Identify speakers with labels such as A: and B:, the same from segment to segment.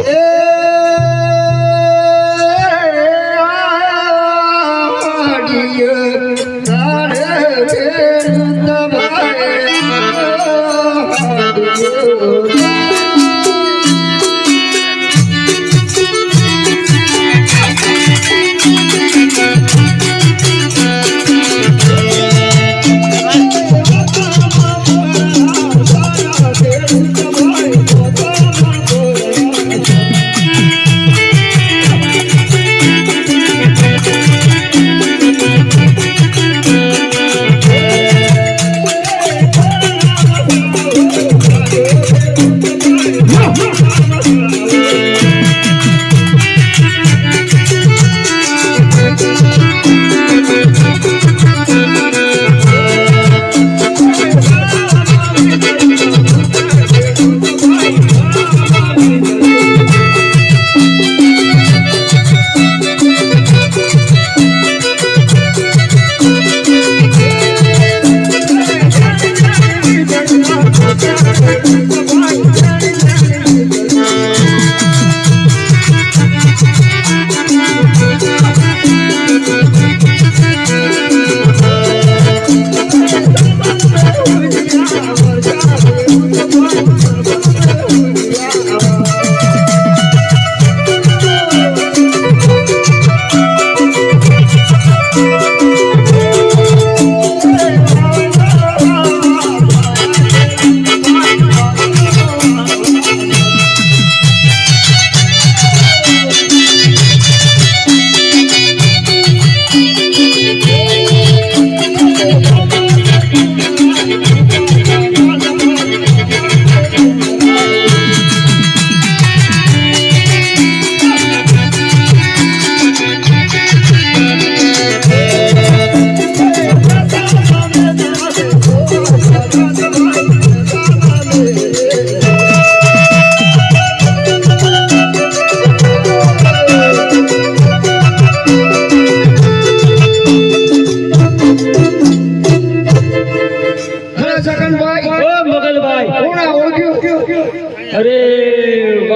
A: અરે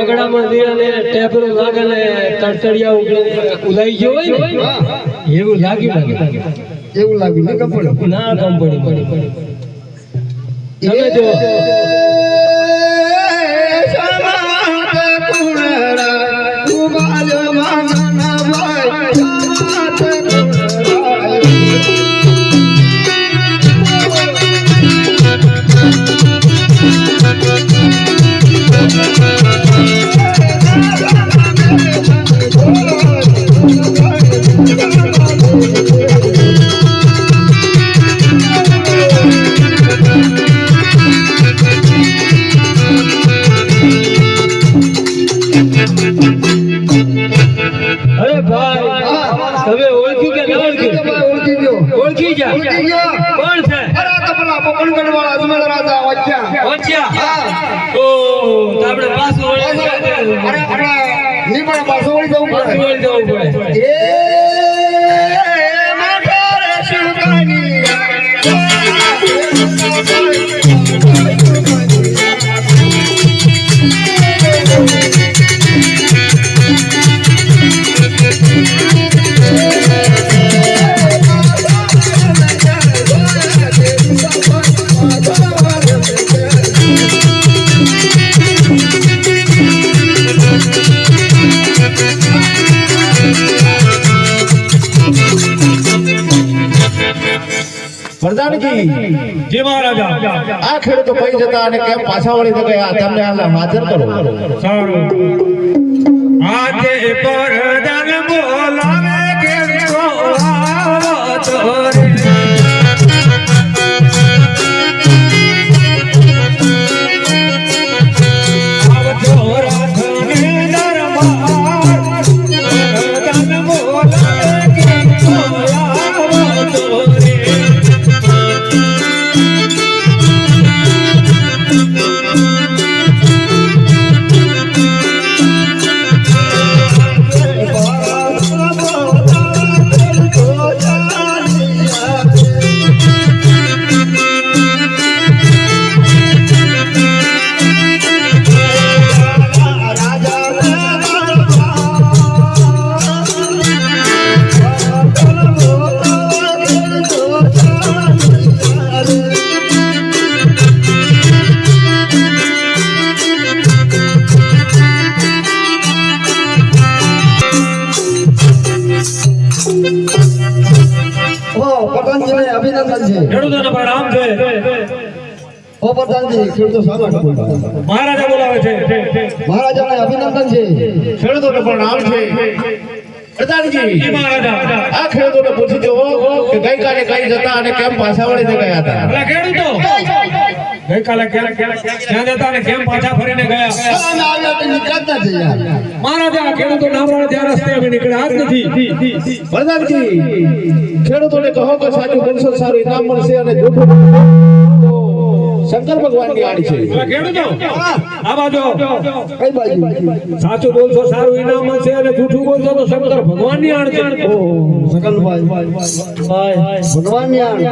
B: બગડામાં અને ટેપરો લાગે ને તડતડિયા ઉલાઈ ગયો હોય એવું લાગ્યું લાગે
A: એવું લાગ્યું ને કપડ?
B: ના કંપની તમે જો. તમે ગયા ઓળખી ના
A: ઓળખી ગયો.
B: ઓળખી ગયા.
A: ઓળખી ગયા.
B: કોણ છે?
A: અરે આ તો વાળા અજમેર રાજા વચ્યા.
B: વચ્યા? ઓ તો આપણે પાછું
A: અરે આપણે પણ પાછું વળી જવું
B: પાછું
A: પડે
B: વળી જવું પડે.
A: એ પ્રધાનજી
B: જય મહારાજા
A: આ ખેડૂતો કઈ જતા અને કેમ પાછા વળી તો ગયા તમને હાલ હાજર કરો.
B: સારું. આજે પરદાન બોલાવે કે આવત
A: ઓ પ્રધાનજી ખેડૂતો શા માટે બોલતા?
B: મહારાજા બોલાવે છે.
A: મહારાજાને અભિનંદન છે.
C: ખેડૂતોને પણ છે. પ્રધાનજી
B: મહારાજા.
C: આ ખેડૂતોને પૂછી જુઓ કે ગઈકાલે કઈ જતા અને કેમ પાછા વળીને ગયા હતા
B: ખેડૂતો ગઈકાલે ક્યાં ક્યાં જતા ને કેમ પાછા ફરીને ગયા? મહારાજા ખેડૂતો નામવાળા ત્યાં રસ્તે અમે નીકળ્યા. જ નથી.
C: પ્રધાનજી ખેડૂતોને કહો કે સાચું બોલશો સારું ઇનામ મળશે અને જૂઠું બોલશો ભગવાનની વાણી છે.
B: આ બાજુ.
A: કઈ બાજુ?
B: સાચું બોલશો સારું ઇનામ છે અને જૂઠું બોલશો તો શંકર ભગવાનની આણ છે.
A: ભગવાન. ભગવાનની આણ.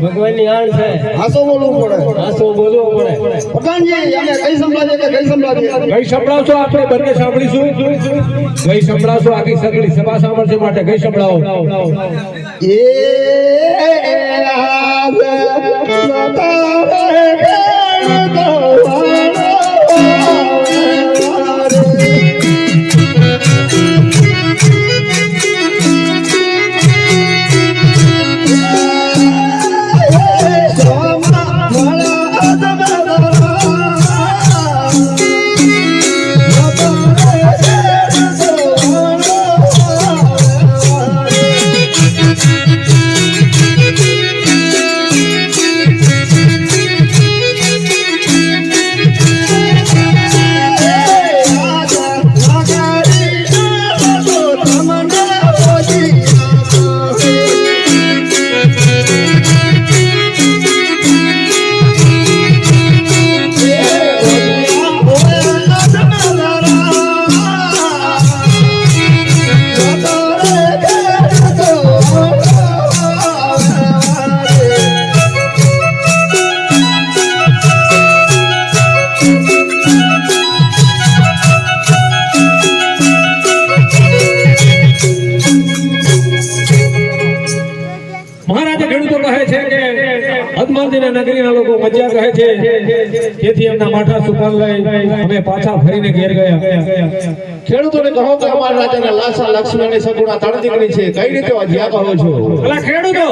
B: ભગવાનની આણ છે.
A: હાસો બોલવું પડે.
B: હાસો બોલવું પડે.
A: પ્રધાનજી અમે કઈ સંભળાવીએ કે કઈ સંભળાવીએ
B: કઈ સંભળાવશો આપણે બંને સાંભળીશું. કઈ સંભળાવશો આખી સગડી સભા સાંભળશે માટે. કઈ સંભળાવો.
A: એ આજ
B: Yeah, yeah, yeah. ನನಗೆ નગરીના લોકો મજા કહે છે. તેથી એમના માઠા સુકાન લઈ અમે પાછા ફરીને ઘેર ગયા.
C: ખેડૂતોને કહો કે અમારા રાજાના લાસા લક્ષ્મણ અને સગુણા ત્રણ દીકરી છે. કઈ રીતે વાજ્યા કહો છો?
B: એટલે ખેડૂતો!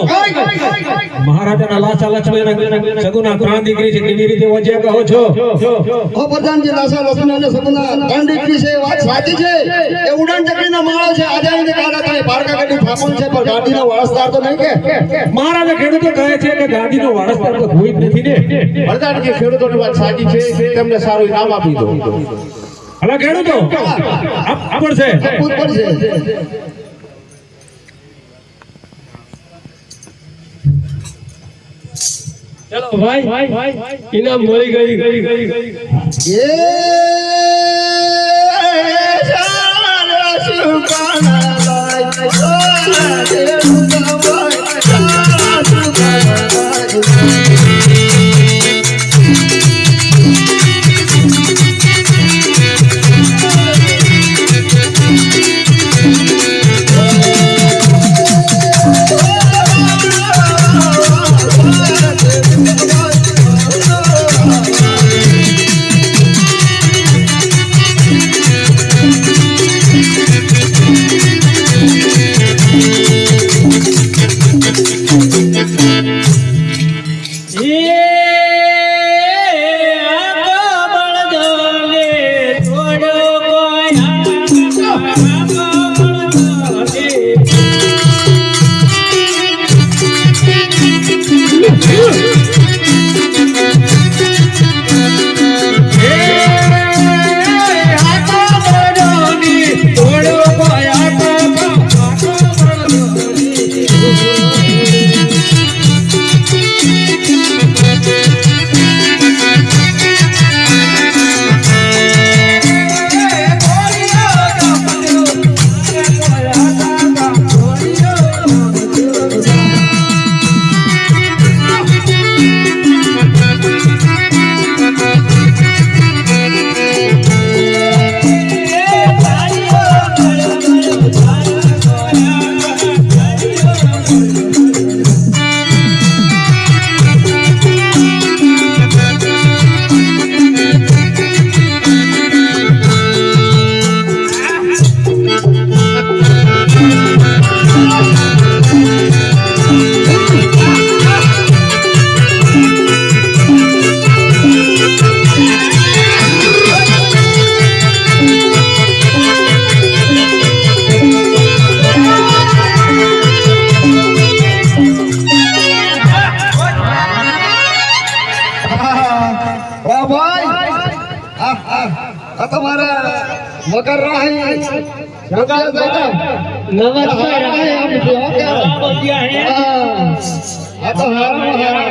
B: મહારાજાના લાસા લક્ષ્મણ સગુણા ત્રણ દીકરી છે. કેવી રીતે વજ્યા કહો છો?
A: ઓ પ્રધાનજી લાસા લક્ષ્મણ અને સપના ત્રણ દીકરી છે. વાત સાચી છે? એ ઉડાન ચકડીના માળો છે. આજે આવીને કાઢા થાય પારકા ગાડી થાપણ છે. પણ ગાડીનો વારસદાર તો નહીં કે?
B: મહારાજા ખેડૂતો કહે છે કે ગાડીનો વારસદાર તો કોઈ નથી ને
C: પ્રધાનજી ખેડૂતોની વાત સાચી છે તેમને સારું ઇનામ આપી દો.
B: હલા ખેડૂતો આપ આપણ છે. ચલો ભાઈ ઇનામ મળી ગઈ ગઈ ગઈ ગઈ
A: એ સુકાના લાય નમસ્કાર છે કે? હા. આ તો હારા.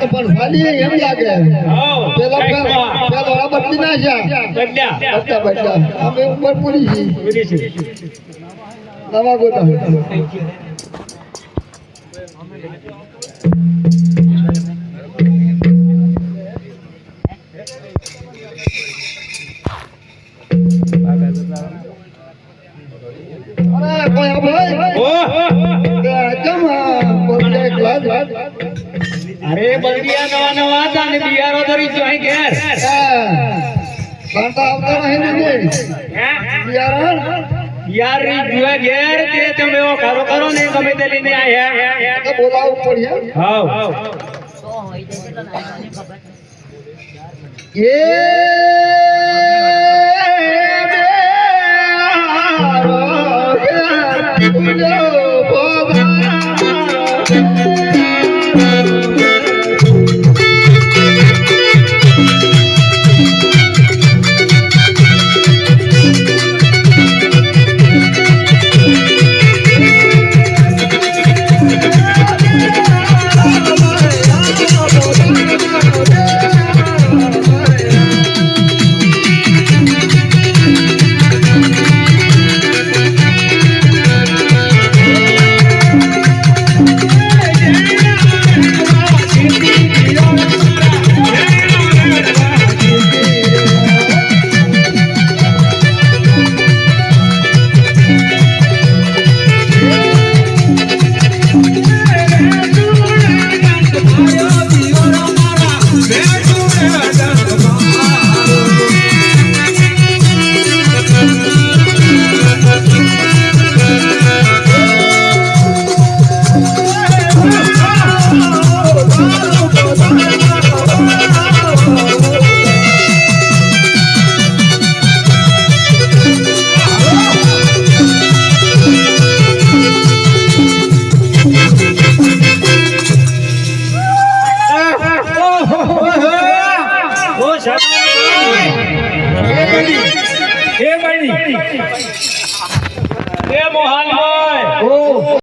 A: તો પણ એમ લાગે પેલો પેલો પેલો આ નાખ્યા બધા બધા અમે ઉપર પૂરી નવા ગોતા અરે
D: બલદિયા નવા નવા હતા ને બિયારો ધરી જો અહીં ઘેર.
A: હા. કાંટા આવતા નહીં દીદી બિયારણ
D: યાર રી જુએ ઘેર તે તમે એવો કરો કરો ને ગમે તે લઈને આયા
A: તો બોલાવવું પડે
D: હાવ.
A: એ